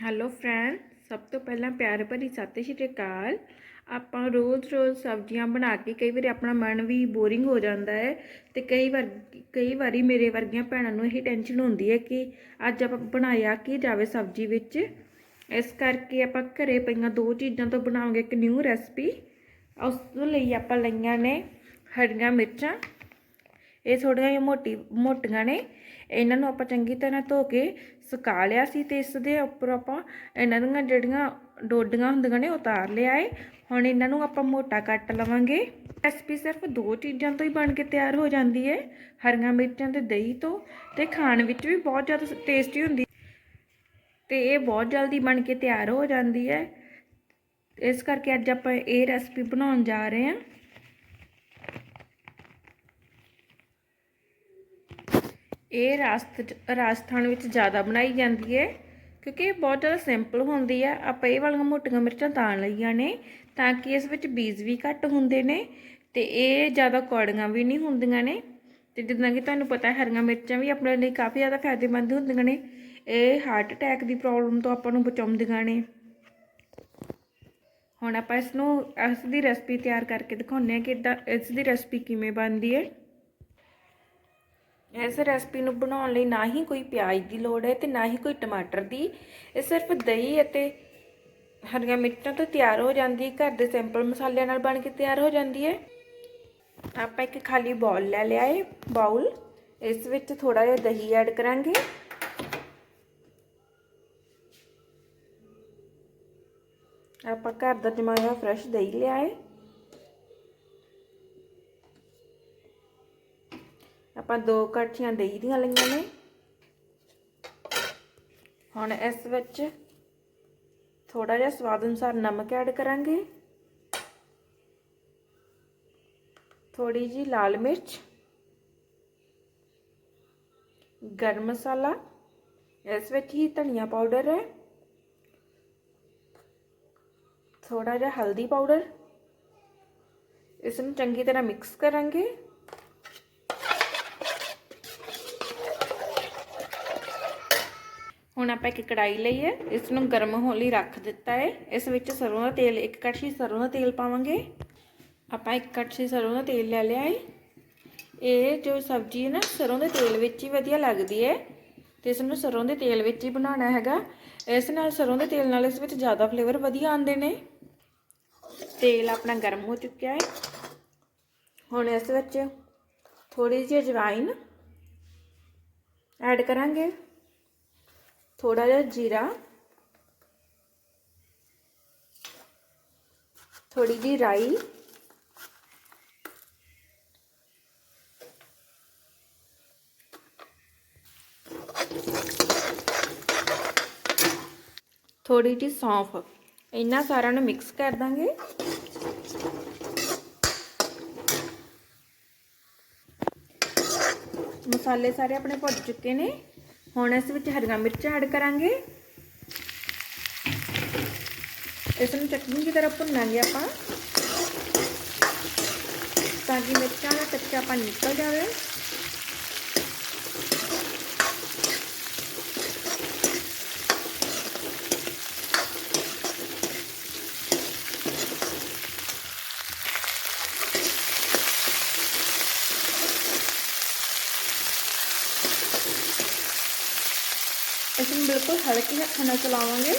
Hello friend ਸਭ ਤੋਂ ਪਹਿਲਾਂ ਪਿਆਰ ਭਰੀ ਸਤਿ ਸ਼੍ਰੀ ਅਕਾਲ। ਆਪਾਂ ਰੋਜ਼-ਰੋਜ਼ ਸਬਜ਼ੀਆਂ ਬਣਾ ਕੇ ਕਈ ਵਾਰੀ ਆਪਣਾ ਮਨ ਵੀ ਬੋਰਿੰਗ ਹੋ ਜਾਂਦਾ ਹੈ ਤੇ ਕਈ ਵਾਰ, ਕਈ ਵਾਰੀ ਮੇਰੇ ਵਰਗੀਆਂ ਭੈਣਾਂ ਨੂੰ ਇਹ ਟੈਨਸ਼ਨ ਹੁੰਦੀ ਹੈ ਕਿ ਅੱਜ ਆਪਾਂ ਬਣਾਇਆ ਕੀ ਜਾਵੇ ਸਬਜ਼ੀ ਵਿੱਚ। ਇਸ ਕਰਕੇ ਆਪਾਂ ਘਰੇ ਪਈਆਂ ਦੋ ਚੀਜ਼ਾਂ ਤੋਂ ਬਣਾਉਂਗੇ ਇੱਕ ਨਿਊ ਰੈਸਪੀ ਉਸ ਲਈ ਆਪਾਂ ਲਈਆਂ ਨੇ ਹਰੀਆਂ ਮਿਰਚਾਂ ਇਹ ਥੋੜ੍ਹੀਆਂ ਜਿਹੀਆਂ ਮੋਟੀ, ਮੋਟੀਆਂ ਨੇ। ਇਹਨਾਂ ਨੂੰ ਆਪਾਂ ਚੰਗੀ ਤਰ੍ਹਾਂ ਧੋ ਕੇ ਸੁਕਾ ਲਿਆ ਸੀ ਤੇ ਇਸ ਦੇ ਉੱਪਰ ਆਪਾਂ ਇਹਨਾਂ ਦੀਆਂ ਜਿਹੜੀਆਂ ਡੋਡੀਆਂ ਹੁੰਦੀਆਂ ਨੇ ਉਤਾਰ ਲਿਆ ਏ। ਹੁਣ ਇਹਨਾਂ ਨੂੰ ਆਪਾਂ ਮੋਟਾ ਕੱਟ ਲਵਾਂਗੇ। ਰੈਸਪੀ ਸਿਰਫ ਦੋ ਚੀਜ਼ਾਂ ਤੋਂ ਹੀ ਬਣ ਕੇ ਤਿਆਰ ਹੋ ਜਾਂਦੀ ਹੈ ਹਰੀਆਂ ਮਿਰਚਾਂ ਤੇ ਦਹੀਂ ਤੋਂ ਤੇ ਖਾਣ ਵਿੱਚ ਵੀ ਬਹੁਤ ਜ਼ਿਆਦਾ ਟੇਸਟੀ ਹੁੰਦੀ। ਤੇ ਇਹ ਬਹੁਤ ਜਲਦੀ ਬਣ ਕੇ ਤਿਆਰ ਹੋ ਜਾਂਦੀ ਹੈ ਇਸ ਕਰਕੇ ਅੱਜ ਆਪਾਂ ਇਹ ਰੈਸਪੀ ਬਣਾਉਣ ਜਾ ਰਹੇ ਹਾਂ ਇਹ ਰਾਸਤ ਰਾਜਸਥਾਨ ਵਿੱਚ ਜ਼ਿਆਦਾ ਬਣਾਈ ਜਾਂਦੀ ਹੈ, ਕਿਉਂਕਿ ਇਹ ਬਹੁਤ ਜ਼ਿਆਦਾ ਸਿੰਪਲ ਹੁੰਦੀ ਆ। ਆਪਾਂ ਇਹ ਵਾਲੀਆਂ ਮੋਟੀਆਂ ਮਿਰਚਾਂ ਤਾਂ ਲਈਆਂ ਨੇ, ਤਾਂ ਕਿ ਇਸ ਵਿੱਚ ਬੀਜ ਵੀ ਘੱਟ ਹੁੰਦੇ ਨੇ ਤੇ ਇਹ ਜ਼ਿਆਦਾ ਕੌੜੀਆਂ ਵੀ ਨਹੀਂ ਹੁੰਦੀਆਂ ਨੇ। ਤੇ ਜਿੱਦਾਂ ਕਿ ਤੁਹਾਨੂੰ ਪਤਾ ਹੈ ਹਰੀਆਂ ਮਿਰਚਾਂ ਵੀ ਆਪਣੇ ਲਈ ਕਾਫੀ ਜ਼ਿਆਦਾ ਫਾਇਦੇਮੰਦ ਹੁੰਦੀਆਂ ਨੇ। ਇਹ ਹਾਰਟ ਅਟੈਕ ਦੀ ਪ੍ਰੋਬਲਮ ਤੋਂ ਆਪਾਂ ਨੂੰ ਬਚਾਉਂਦੀਆਂ ਨੇ। ਹੁਣ ਆਪਾਂ ਇਸ ਨੂੰ ਇਸ ਦੀ ਰੈਸਪੀ ਤਿਆਰ ਕਰਕੇ ਦਿਖਾਉਂਦੇ ਹਾਂ ਕਿ ਇਦਾਂ ਇਸ ਦੀ ਰੈਸਪੀ ਕਿਵੇਂ ਬਣਦੀ ਹੈ। ਇਸ ਰੈਸਪੀ ਨੂੰ ਬਣਾਉਣ ਲਈ ਨਾ ਹੀ ਕੋਈ ਪਿਆਜ਼ ਦੀ ਲੋੜ ਹੈ ਤੇ ਨਾ ਹੀ ਕੋਈ ਟਮਾਟਰ ਦੀ। ਇਹ ਸਿਰਫ ਦਹੀਂ ਅਤੇ ਹਰੀਆਂ ਮਿਰਚਾਂ ਤੋਂ ਤਿਆਰ ਹੋ ਜਾਂਦੀ ਹੈ। ਘਰ ਦੇ ਸਿੰਪਲ ਮਸਾਲਿਆਂ ਨਾਲ ਬਣ ਕੇ ਤਿਆਰ ਹੋ ਜਾਂਦੀ ਹੈ। ਆਪਾਂ ਇੱਕ ਖਾਲੀ ਬਾਉਲ ਲੈ ਲਿਆ ਹੈ ਬਾਉਲ ਇਸ ਵਿੱਚ ਥੋੜਾ ਜਿਹਾ ਦਹੀਂ ਐਡ ਕਰਾਂਗੇ। ਆਪਾਂ ਘਰ ਦਾ ਜਮਾਇਆ ਫਰੈਸ਼ ਦਹੀਂ ਲਿਆ ਹੈ। ਆਪਾਂ ਦੋ ਕੜਛੀਆਂ ਦਹੀਂ ਦੀਆਂ ਲਈਆਂ ਨੇ। ਹੁਣ ਇਸ ਵਿੱਚ ਥੋੜਾ ਜਿਹਾ ਸਵਾਦ ਅਨੁਸਾਰ ਨਮਕ ਐਡ ਕਰਾਂਗੇ। ਥੋੜੀ ਜੀ ਲਾਲ ਮਿਰਚ, ਗਰਮ ਮਸਾਲਾ, ਇਸ ਵਿੱਚ ਹੀ ਧਨੀਆ ਪਾਊਡਰ ਹੈ। ਥੋੜਾ ਜਿਹਾ ਹਲਦੀ ਪਾਊਡਰ, ਇਸ ਨੂੰ ਚੰਗੀ ਤਰ੍ਹਾਂ ਮਿਕਸ ਕਰਾਂਗੇ। ਹੁਣ ਆਪਾਂ ਇੱਕ ਕੜਾਈ ਲਈ ਹੈ, ਇਸ ਨੂੰ ਗਰਮ ਹੋਣ ਲਈ ਰੱਖ ਦਿੱਤਾ ਹੈ। ਇਸ ਵਿੱਚ ਸਰੋਂ ਦਾ ਤੇਲ, ਇੱਕ ਕੜਛੀ ਸਰੋਂ ਦਾ ਤੇਲ ਪਾਵਾਂਗੇ। ਆਪਾਂ ਇੱਕ ਕੜਛੀ ਸਰੋਂ ਦਾ ਤੇਲ ਲੈ ਲਿਆ ਹੈ। ਇਹ ਜੋ ਸਬਜ਼ੀ ਹੈ ਨਾ, ਸਰੋਂ ਦੇ ਤੇਲ ਵਿੱਚ ਹੀ ਵਧੀਆ ਲੱਗਦੀ ਹੈ ਤੇ ਇਸ ਨੂੰ ਸਰੋਂ ਦੇ ਤੇਲ ਵਿੱਚ ਹੀ ਬਣਾਉਣਾ ਹੈਗਾ। ਇਸ ਨਾਲ ਸਰੋਂ ਦੇ ਤੇਲ ਨਾਲ ਇਸ ਵਿੱਚ ਜ਼ਿਆਦਾ ਫਲੇਵਰ ਵਧੀਆ ਆਉਂਦੇ ਨੇ। ਤੇਲ ਆਪਣਾ ਗਰਮ ਹੋ ਚੁੱਕਿਆ ਹੈ। ਹੁਣ ਇਸ ਵਿੱਚ ਥੋੜੀ ਜਿਹੀ ਅਜਵਾਇਨ ਐਡ ਕਰਾਂਗੇ। ਥੋੜਾ ਜਿਹਾ ਜੀਰਾ ਥੋੜੀ ਜੀ ਰਾਈ ਥੋੜੀ ਜੀ ਸੌਂਫ, ਇਹਨਾਂ ਸਾਰਿਆਂ ਨੂੰ ਮਿਕਸ ਕਰ ਦਾਂਗੇ। ਮਸਾਲੇ ਸਾਰੇ ਆਪਣੇ ਭੁੱਜ ਚੁੱਕੇ ਨੇ। ਹੁਣ ਇਸ ਵਿੱਚ ਹਰੀਆਂ ਮਿਰਚਾਂ ਐਡ ਕਰਾਂਗੇ। ਇਸ ਨੂੰ ਚਟਨੀ ਦੀ ਤਰ੍ਹਾਂ ਭੁੰਨਾਂਗੇ ਆਪਾਂ, ਤਾਂ ਕਿ ਮਿਰਚਾਂ ਦਾ ਕੱਚਾਪਨ ਨਿਕਲ ਜਾਵੇ। ਇਸ ਨੂੰ ਬਿਲਕੁਲ ਹਲਕੇ ਹੱਥਾਂ ਨਾਲ ਚਲਾਵਾਂਗੇ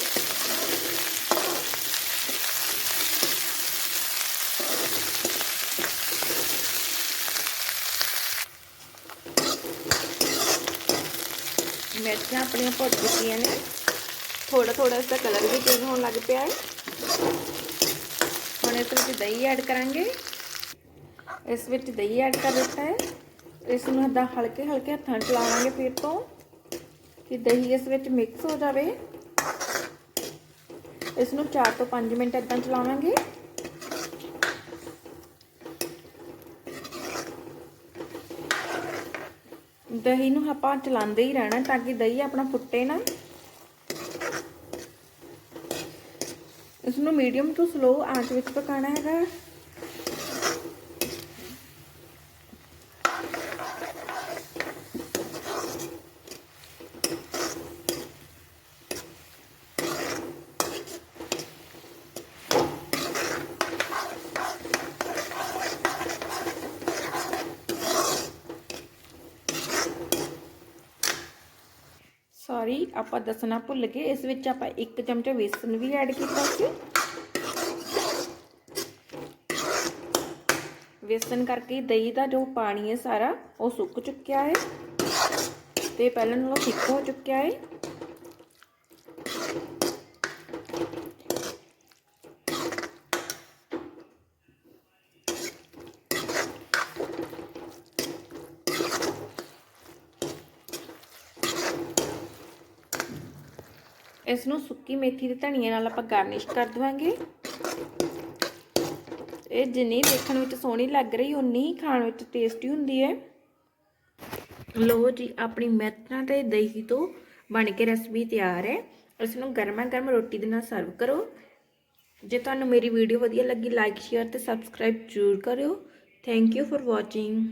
ਮਿਰਚਾਂ ਆਪਣੀਆਂ ਭੁੱਜ ਚੁੱਕੀਆਂ ਨੇ ਥੋੜਾ ਥੋੜਾ ਇਸ ਦਾ ਕਲਰ ਵੀ ਚੇਂਜ ਹੋਣ ਲੱਗ ਪਿਆ ਹੈ ਹੁਣ ਇਸ ਵਿੱਚ ਦਹੀਂ ਐਡ ਕਰਾਂਗੇ ਇਸ ਵਿੱਚ ਦਹੀਂ ਐਡ ਕਰ ਦਿੱਤਾ ਹੈ ਇਸ ਨੂੰ ਇਦਾਂ ਕਿ ਦਹੀਂ ਇਸ ਵਿੱਚ ਮਿਕਸ ਹੋ ਜਾਵੇ। ਇਸ ਨੂੰ 4 ਤੋਂ 5 ਮਿੰਟ ਇਦਾਂ ਚਲਾਵਾਂਗੇ। ਦਹੀਂ ਨੂੰ ਆਪਾਂ ਚਲਾਉਂਦੇ ਹੀ ਰਹਿਣਾ ਤਾਂ ਕਿ ਦਹੀਂ ਆਪਣਾ ਫੁੱਟੇ ਨਾ। ਇਸ ਨੂੰ ਮੀਡੀਅਮ ਤੋਂ ਸਲੋ ਆਂਚ ਵਿੱਚ ਪਕਾਉਣਾ ਹੈਗਾ। ਸੌਰੀ ਆਪਾਂ ਦੱਸਣਾ ਭੁੱਲ ਗਏ। ਇਸ ਵਿੱਚ ਆਪਾਂ ਇੱਕ ਚਮਚਾ ਵੇਸਣ ਵੀ ਐਡ ਕੀਤਾ ਸੀ। ਵੇਸਣ ਕਰਕੇ ਦਹੀਂ ਦਾ ਜੋ ਪਾਣੀ ਹੈ ਸਾਰਾ, ਉਹ ਸੁੱਕ ਚੁੱਕਿਆ ਹੈ। ਤੇ ਪਹਿਲਾਂ ਨਾਲੋਂ ਠੀਕ ਹੋ ਚੁੱਕਿਆ ਹੈ। ਇਸ ਨੂੰ ਸੁੱਕੀ ਮੇਥੀ ਤੇ ਧਨੀਏ ਨਾਲ ਆਪਾਂ ਗਾਰਨਿਸ਼ ਕਰ ਦਵਾਂਗੇ। ਇਹ ਜਿੰਨੀ ਦੇਖਣ ਵਿੱਚ ਸੋਹਣੀ ਲੱਗ ਰਹੀ ਉਨੀ ਹੀ ਖਾਣ ਵਿੱਚ ਟੇਸਟੀ ਹੁੰਦੀ ਹੈ। ਲੋ ਜੀ, ਆਪਣੀ ਮੈਥਾਂ ਤੇ ਦਹੀਂ ਤੋਂ ਬਣ ਕੇ ਰੈਸਪੀ ਤਿਆਰ ਹੈ। ਇਸ ਨੂੰ ਗਰਮਾ ਗਰਮ ਰੋਟੀ ਦੇ ਨਾਲ ਸਰਵ ਕਰੋ। ਜੇ ਤੁਹਾਨੂੰ ਮੇਰੀ ਵੀਡੀਓ ਵਧੀਆ ਲੱਗੀ ਲਾਈਕ ਸ਼ੇਅਰ ਤੇ ਸਬਸਕ੍ਰਾਈਬ ਜ਼ਰੂਰ ਕਰਿਓ। Thank you for watching